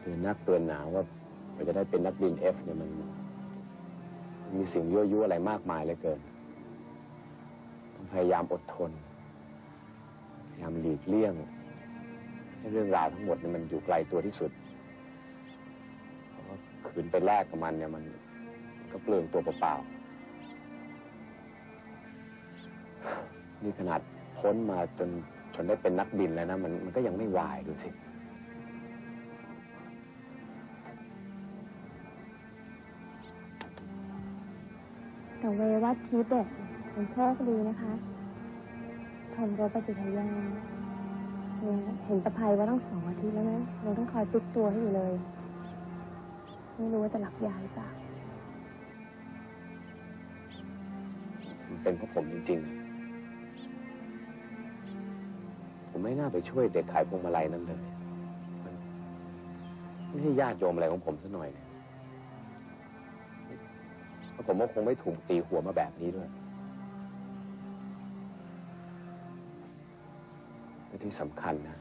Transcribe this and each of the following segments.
เตือนนักเตือนหนาว่าเราจะได้เป็นนักบินเอฟเนี่ยมัน มีสิ่งยั่วยุอะไรมากมายเหลือเกิน ต้องพยายามอดทน พยายามหลีกเลี่ยง ให้เรื่องราวทั้งหมดเนี่ยมันอยู่ไกลตัวที่สุดเพราะว่าขืนไปแลกกับมันเนี่ยมันก็เปลืองตัวเปล่าๆนี่ขนาดพ้นมาจนจนได้เป็นนักบินแล้วนะมันมันก็ยังไม่วายดูสิ แต่เวว่าทิพย์เนี่ยเป็นโชคดีนะคะทำรถประสิทธิยาเนี่ยเห็นประภัยว่าต้องสองอาทิตย์แล้วนะเราต้องคอยติ๊กตัวให้อยู่เลย ไม่รู้ว่าจะหลับยาหรือเปล่ามันเป็นเพราะผมจริงๆ ผมไม่น่าไปช่วยเด็กขายพวงมาลัยนั่นเลย มันไม่ใช่ญาติโยมอะไรของผมซะหน่อยเนี่ย แล้วผมก็คงไม่ถูกตีหัวมาแบบนี้ด้วยและที่สำคัญนะ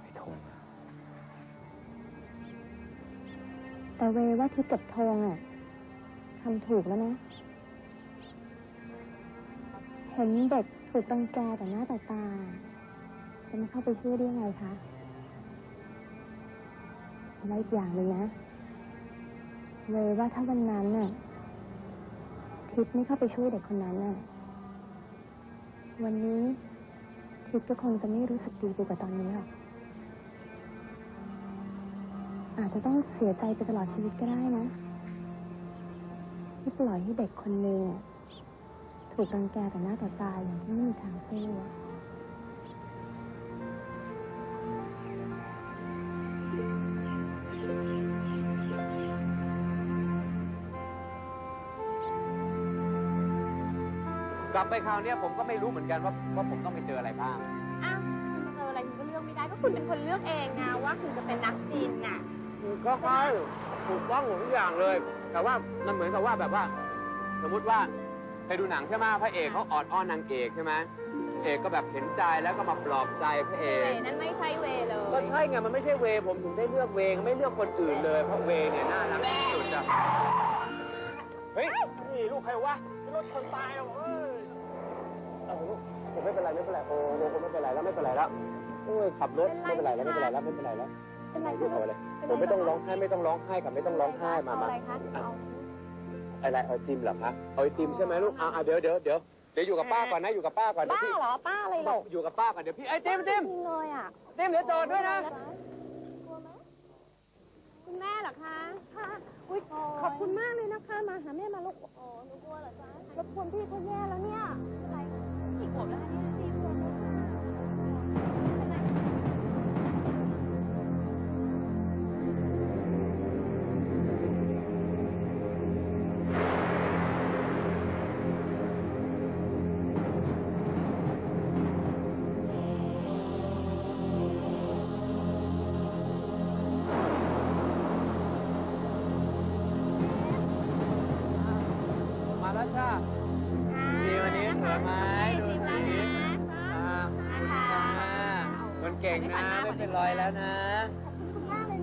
ไอ้ทงอะแต่เวว่าทิพย์กับธงอะทำถูกแล้วนะ เห็นเด็กถูกรังแกแต่หน้าต่ตา จะไม่เข้าไปช่วยได้ยังไงคะและอีกอย่างหนึ่งนะ เวว่าถ้าวันนั้นน่ะทิพย์ไม่เข้าไปช่วยเด็กคนนั้นน่ะ วันนี้ทิพย์ก็คงจะไม่รู้สึกดีไปกว่าตอนนี้หรอกอาจจะต้องเสียใจไปตลอดชีวิตก็ได้นะ ที่ปล่อยให้เด็กคนหนึ่งถูกรังแกต่อหน้าต่อตาอย่างที่ไม่มีทางสู้ ลับไปคราวเนี้ยผมก็ไม่รู้เหมือนกันว่าว่าผมต้องไปเจออะไรบ้าง อ้าวคุณจะเจออะไรคุณก็เลือกไม่ได้ก็คุณเป็นคนเลือกเองนะว่าคุณจะเป็นนักบินน่ะ ก็ใช่ถูกต้องหมดทุกอย่างเลย แต่ว่ามันเหมือนกับว่าแบบว่า สมมุติว่าเคยดูหนังใช่ไหมพระเอกเขาออดอ้อนนางเอกใช่ไหมพระเอกก็แบบเห็นใจแล้วก็มาปลอบใจพระเอเวกนั้นไม่ใช่เวเลก็ย ใช่ไงมันไม่ใช่เวผมถึงได้เลือกเวไม่เลือกคนอื่นเลย เพราะเวเนี่ยน่ารักที่สุดอะเฮ้ยนี่ลูกใครวะรถชนตายอะเอ้ยเอาลูก ผมไม่เป็นไรไม่เป็นไรโอ้โหผมไม่เป็นไรแล้วไม่เป็นไรแล้วโอ้ยขับรถไม่เป็นไรแล้วไม่เป็นไรแล้วไม่เป็นไรแล้วเป็นไรไม่เป็นไรผมไม่ต้องร้องไห้ไม่ต้องร้องไห้กับไม่ต้องร้องไห้มามาอะไรคะเอาอะไรเอาไอติมเหรอคะเอาไอติมใช่ไหมลูกอ่าเดี๋ยวเดี๋ยวเดี๋ยวเดี๋ยวอยู่กับป้าก่อนนะอยู่กับป้าก่อนเดี๋ยวป้าพี่เหรอป้าอะไรหรบออกอยู่กับป้าก่อนเดี๋ยวพี่ไอติมติมจริงเลยอะติมเดี๋ยวโดดด้วยนะกลัวไหมคุณแม่เหรอคะค่ะอุ้ยขอบคุณมากเลยนะคะ มาหาแม่มาลูกโอ้หนูกลัวเหรอ นะไม่เป็นรอยแล้วนะ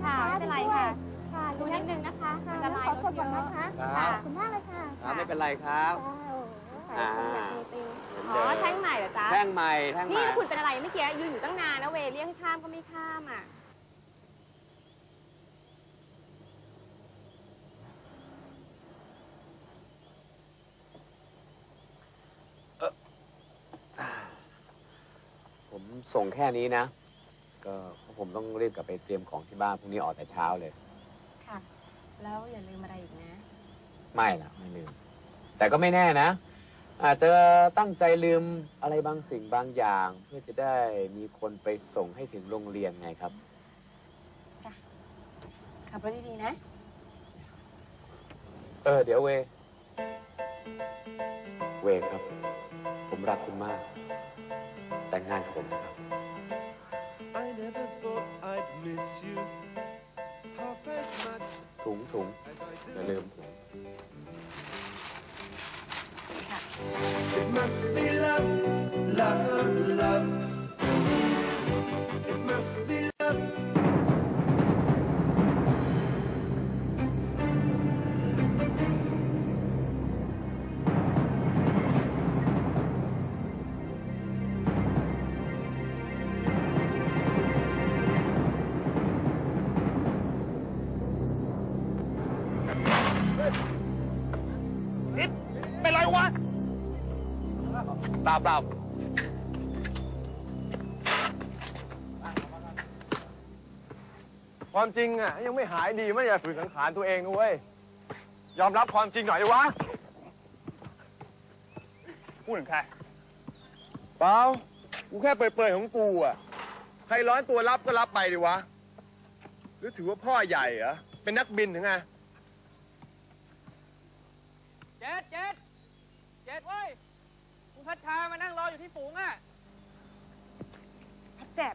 ค่ะไม่เป็นไรค่ะ ค่ะดูนิดนึงนะคะจะลายขอตรวจก่อนนะคะครับขอบคุณมากเลยค่ะครับไม่เป็นไรครับ อ่า อ๋อแท่งใหม่เหรอจ๊ะแท่งใหม่แท่งใหนี่ม่ คุณเป็นอะไรเมื่อกี้ยืนอยู่ตั้งนานนะเวเรียกให้ข้ามก็ไม่ข้ามอะผมส่งแค่นี้นะ ก็ผมต้องรีบกลับไปเตรียมของที่บ้านพรุ่งนี้ออกแต่เช้าเลย ค่ะ แล้วอย่าลืมอะไรอีกนะ ไม่ล่ะไม่ลืม แต่ก็ไม่แน่นะ อาจจะตั้งใจลืมอะไรบางสิ่งบางอย่าง เพื่อจะได้มีคนไปส่งให้ถึงโรงเรียนไงครับขับรถดีๆนะ เออ เดี๋ยวเว เวครับ ผมรักคุณมาก แต่งงานกับผมนะครับ เปล่าเปล่าความจริงอะ ยังไม่หายดีไม่อย่าฝืนสังขารตัวเองนะเว้ย ยอมรับความจริงหน่อยดิวะ พูดถึงใคร เปล่า กูแค่เปิดๆของกูอะ ใครร้อนตัวรับก็รับไปดิวะ หรือถือว่าพ่อใหญ่เหรอ เป็นนักบินถึงไง เจ็ดเจ็ด เจ็ดเว้ยคุณพัชชามานั่งรออยู่ที่ฝูงอะเจ็บ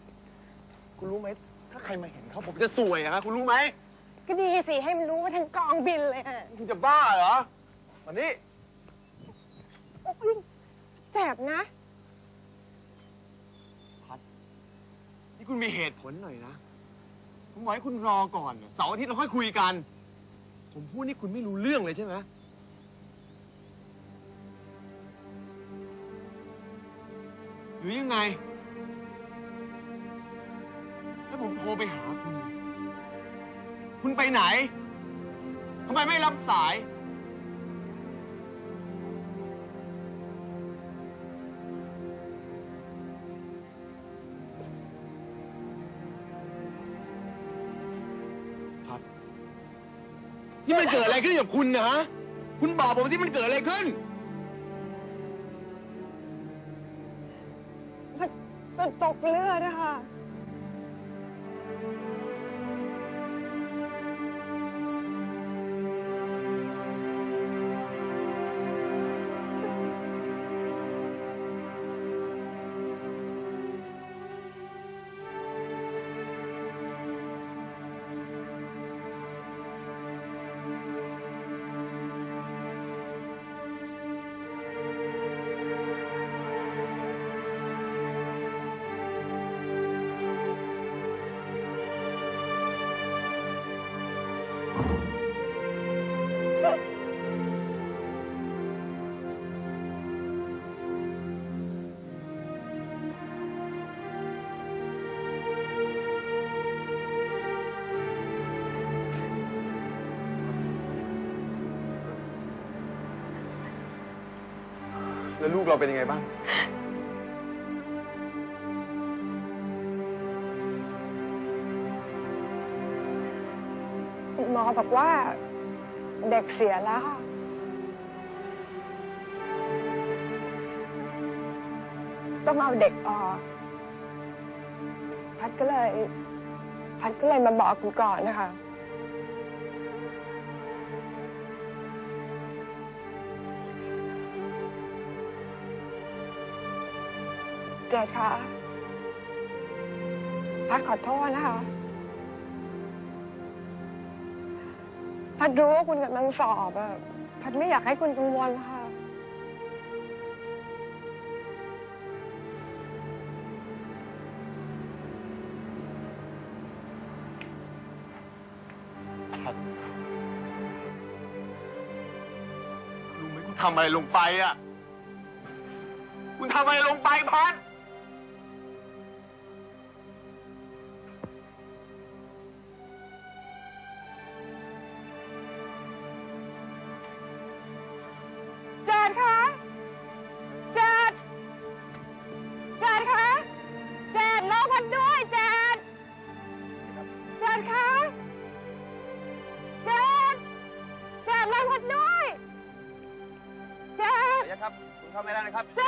คุณรู้ไหม ถ้าใครมาเห็นเขาผมจะสวยอะคุณรู้ไหม ก็ดีสิ ให้มันรู้ว่าทั้งกองบินเลยอะคุณจะบ้าเหรอวันนี้ โอ๊ยเจ็บนะนี่คุณมีเหตุผลหน่อยนะ ผมบอกให้คุณรอก่อน เสาร์อาทิตย์เราค่อยคุยกัน ผมพูดนี่คุณไม่รู้เรื่องเลยใช่ไหม หรือยังไงถ้าผมโทรไปหาคุณ คุณไปไหน ทำไมไม่รับสายพัดนี่มันเกิดอะไรขึ้นกับคุณนะฮะ คุณบอกผมที่มันเกิดอะไรขึ้นมัน มันตกเลือดอะคะ แล้วลูกเราเป็นยังไงบ้าง หมอบอกว่าเด็กเสียแล้ว ต้องเอาเด็กออก พัดก็เลย พัดก็เลยมาบอกกูก่อนนะคะ เจดคะพัดขอโทษนะคะพัดรู้ว่าคุณกำลังสอบอะพัดไม่อยากให้คุณกังวลค่ะ รู้ไหมคุณทำอะไรลงไปอะ คุณทำอะไรลงไปพัด ดอย่าครับ คุณเข้าไม่ได้นะครับเจ๊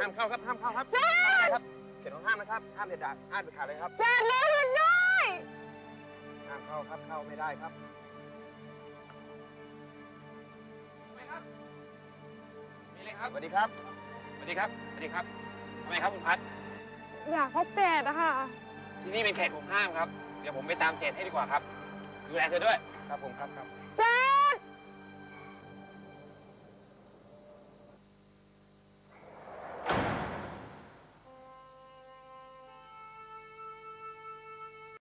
ห้ามเข้าครับห้ามเข้าครับเจ๊ห้ามครับเขียนของห้ามนะครับห้ามเด็ดขาดห้ามเด็ดขาดเลยครับเจดรอพัดด้วยห้ามเข้าครับเข้าไม่ได้ครับทำไมครับ มีเลยครับสวัสดีครับสวัสดีครับสวัสดีครับทำไมครับคุณพัดอยากพบเจดอะค่ะ ที่นี่เป็นเขตของห้ามครับ เดี๋ยวผมไปตามเจนให้ดีกว่าครับ ดูแลเธอด้วย ครับผมครับครับ